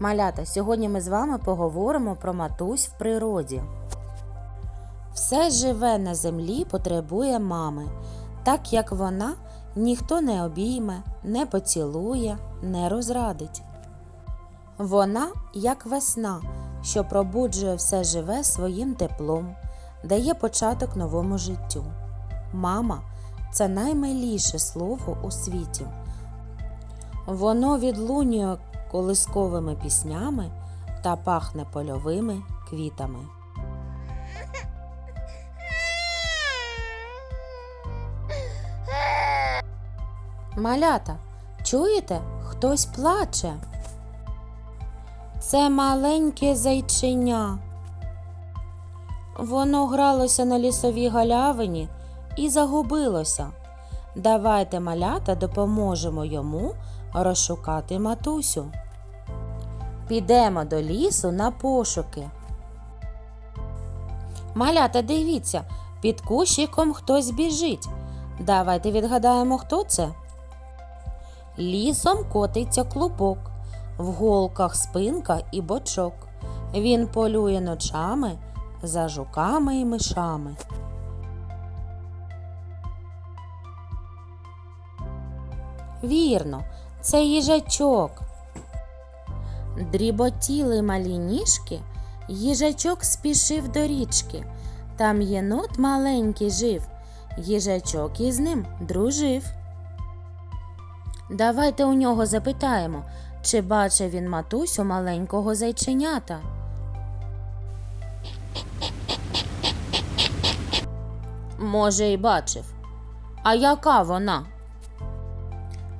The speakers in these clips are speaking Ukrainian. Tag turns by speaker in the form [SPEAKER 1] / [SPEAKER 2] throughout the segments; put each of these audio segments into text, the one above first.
[SPEAKER 1] Малята, сьогодні ми з вами поговоримо про матусь в природі. Все живе на землі потребує мами, так як вона ніхто не обійме, не поцілує, не розрадить. Вона, як весна, що пробуджує все живе своїм теплом, дає початок новому життю. Мама це наймиліше слово у світі. Воно відлунює колисковими піснями та пахне польовими квітами. Малята, чуєте? Хтось плаче. Це маленьке зайченя. Воно гралося на лісовій галявині і загубилося. Давайте, малята, допоможемо йому розшукати матусю. Підемо до лісу на пошуки. Малята, дивіться, під кущиком хтось біжить. Давайте відгадаємо, хто це. Лісом котиться клубок, в голках спинка і бочок. Він полює ночами за жуками і мишами. Вірно, це їжачок. Дріботіли малі ніжки, їжачок спішив до річки. Там єнот маленький жив, їжачок із ним дружив. Давайте у нього запитаємо, чи бачив він матусю маленького зайченята. Може, й бачив. А яка вона?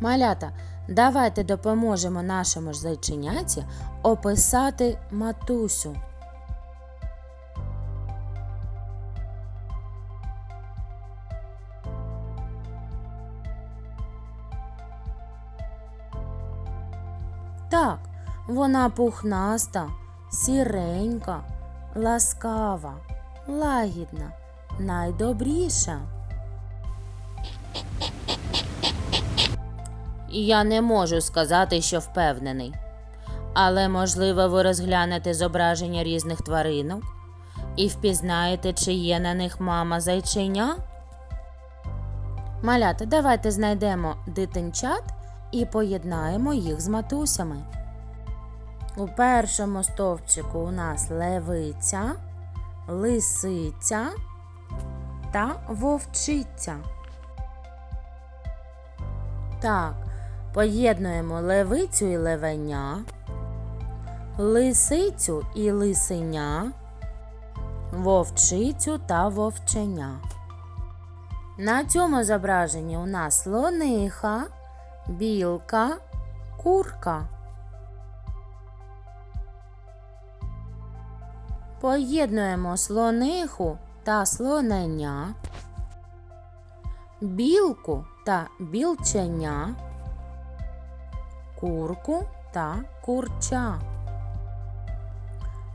[SPEAKER 1] Малята, давайте допоможемо нашому ж зайченяті описати матусю. Так, вона пухнаста, сіренька, ласкава, лагідна, найдобріша. Я не можу сказати, що впевнений. Але, можливо, ви розглянете зображення різних тваринок і впізнаєте, чи є на них мама зайчиня? Малята, давайте знайдемо дитинчат і поєднаємо їх з матусями. У першому стовпчику у нас левиця, лисиця та вовчиця. Так, поєднуємо левицю і левеня, лисицю і лисеня, вовчицю та вовченя. На цьому зображенні у нас слониха, білка, курка. Поєднуємо слониху та слоненя, білку та білченя, курку та курча,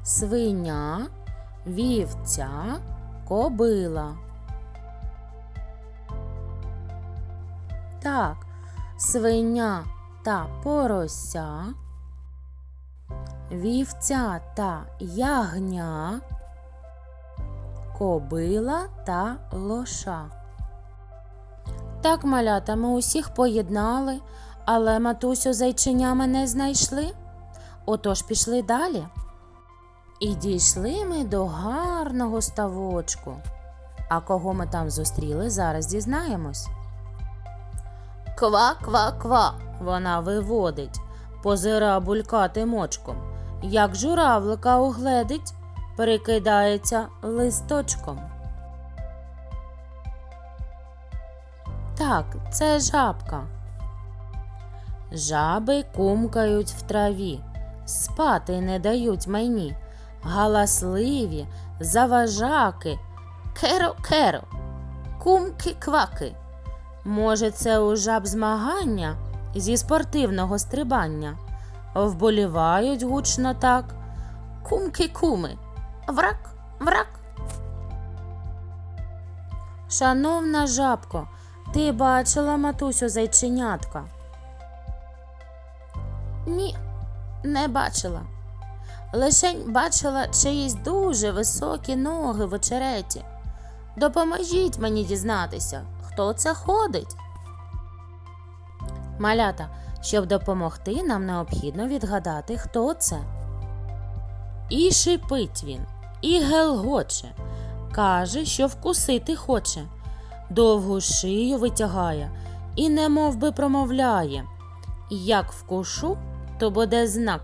[SPEAKER 1] свиня, вівця, кобила. Так, свиня та порося, вівця та ягня, кобила та лоша. Так, малята, ми усіх поєднали, але матусю зайчинями не знайшли. Отож пішли далі. І дійшли ми до гарного ставочку. А кого ми там зустріли, зараз дізнаємось. Ква, ква, ква, вона виводить, позира булькатим очком. Як журавлика угледить, прикидається листочком. Так, це жабка. Жаби кумкають в траві, спати не дають мені, галасливі, заважаки, керо-керо, кумки-кваки. Може, це у жаб змагання зі спортивного стрибання. Вболівають гучно так. Кумки-куми, врак, врак. Шановна жабко, ти бачила матусю зайченятка? Ні, не бачила. Лишень бачила чиїсь дуже високі ноги в очереті. Допоможіть мені дізнатися, хто це ходить. Малята, щоб допомогти, нам необхідно відгадати, хто це. І шипить він, і гелгоче, каже, що вкусити хоче, довгу шию витягає і немов би промовляє. Як вкушу, то буде знак.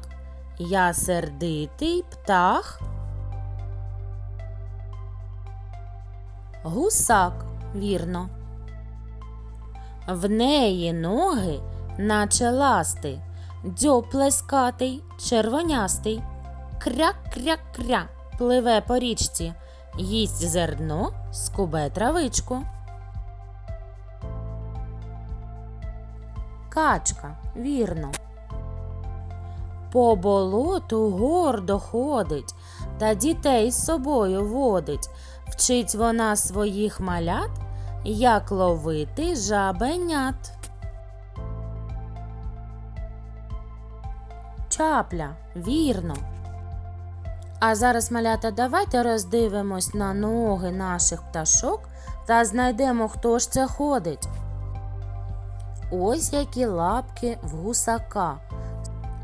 [SPEAKER 1] Я сердитий птах. Гусак, вірно. В неї ноги, наче ласти, дзьоб плескатий, червонястий. Кря-кря-кря пливе по річці, їсть зерно, скубе травичку. Качка, вірно. По болоту гордо ходить та дітей з собою водить. Вчить вона своїх малят, як ловити жабенят. Чапля, вірно. А зараз, малята, давайте роздивимось на ноги наших пташок та знайдемо, хто ж це ходить. Ось які лапки в гусака.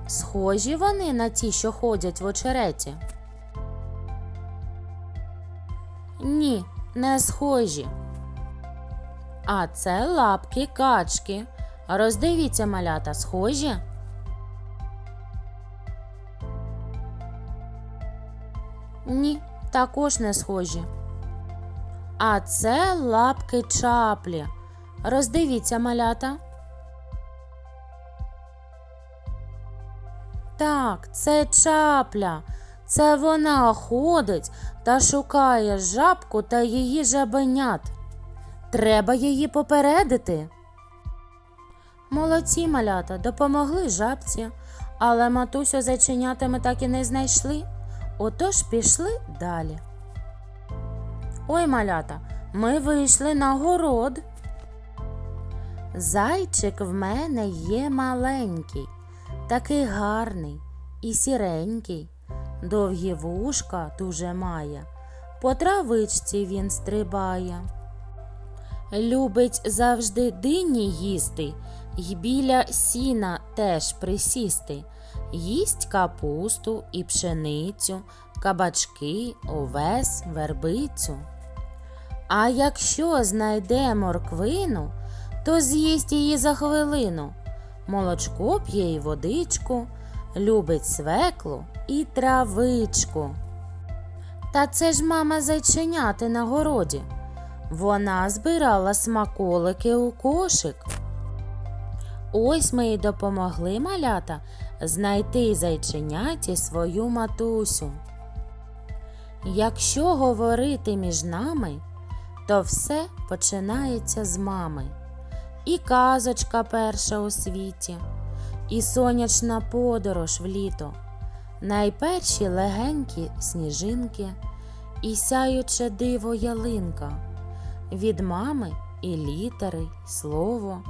[SPEAKER 1] Схожі вони на ті, що ходять в очереті? Ні, не схожі. А це лапки качки. Роздивіться, малята, схожі? Ні, також не схожі. А це лапки чаплі. Роздивіться, малята. Так, це чапля. Це вона ходить та шукає жабку та її жабенят. Треба її попередити. Молодці малята допомогли жабці, але матусю зайченята ми так і не знайшли. Отож пішли далі. Ой, малята, ми вийшли на город. Зайчик в мене є маленький, такий гарний і сіренький, довгі вушка дуже має, по травичці він стрибає. Любить завжди дині їсти, й біля сіна теж присісти. Їсть капусту і пшеницю, кабачки, овес, вербицю. А якщо знайде морквину, то з'їсть її за хвилину. Молочко п'є й водичку, любить свеклу і травичку. Та це ж мама зайченяти на городі. Вона збирала смаколики у кошик. Ось ми й допомогли малята знайти зайченяті свою матусю. Якщо говорити між нами, то все починається з мами. І казочка перша у світі, і сонячна подорож в літо, найперші легенькі сніжинки, і сяюче диво ялинка, від мами і літери, слово,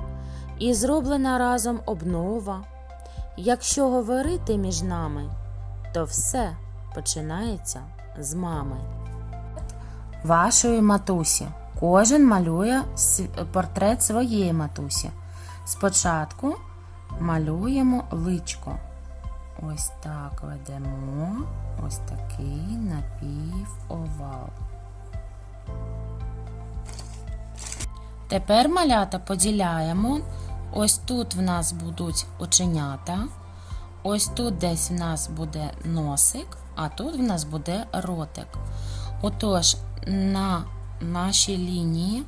[SPEAKER 1] і зроблена разом обнова. Якщо говорити між нами, то все починається з мами. Вашої матусі. Кожен малює портрет своєї матусі. Спочатку малюємо личко. Ось так ведемо. Ось такий напівовал. Тепер малята поділяємо. Ось тут в нас будуть оченята. Ось тут десь в нас буде носик, а тут в нас буде ротик. Отож, на нашій лінії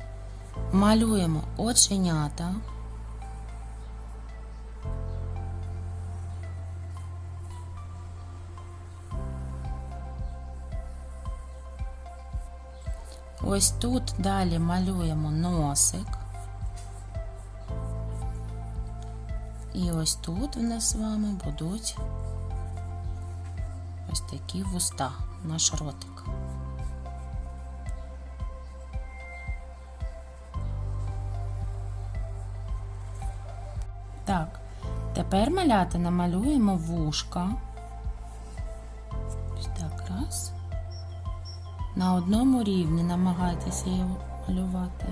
[SPEAKER 1] малюємо оченята. Ось тут далі малюємо носик. І ось тут в нас з вами будуть ось такі вуста, наш ротик. Тепер малята намалюємо вушка. Так, раз. На одному рівні намагайтеся його малювати.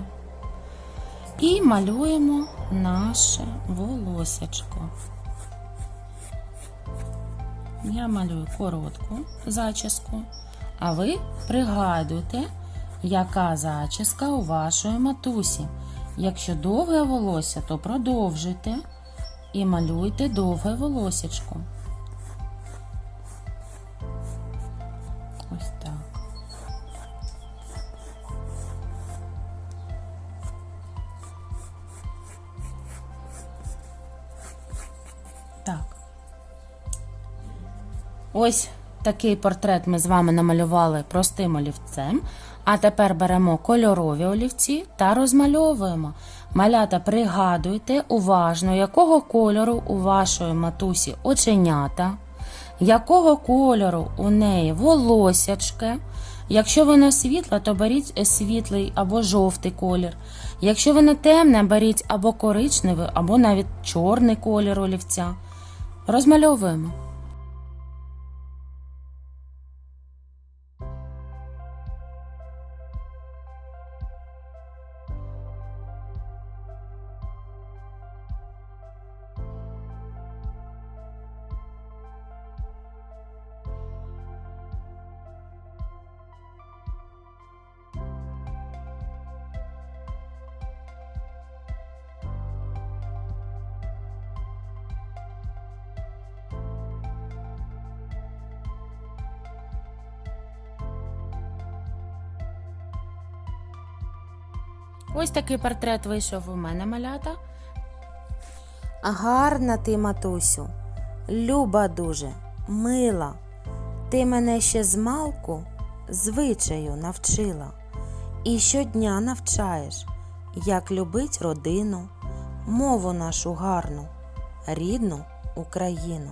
[SPEAKER 1] І малюємо наше волосячко. Я малюю коротку зачіску, а ви пригадуйте, яка зачіска у вашої матусі. Якщо довге волосся, то продовжуйте і малюйте довге волосячко. Ось так. Так. Ось такий портрет ми з вами намалювали простим олівцем. А тепер беремо кольорові олівці та розмальовуємо. Малята, пригадуйте уважно, якого кольору у вашої матусі оченята, якого кольору у неї волосячки. Якщо воно світле, то беріть світлий або жовтий колір. Якщо воно темне, беріть або коричневий, або навіть чорний колір олівця. Розмальовуємо. Ось такий портрет вийшов у мене малята. Гарна ти, матусю, люба дуже, мила. Ти мене ще з малку звичаю навчила. І щодня навчаєш, як любить родину, мову нашу гарну, рідну Україну.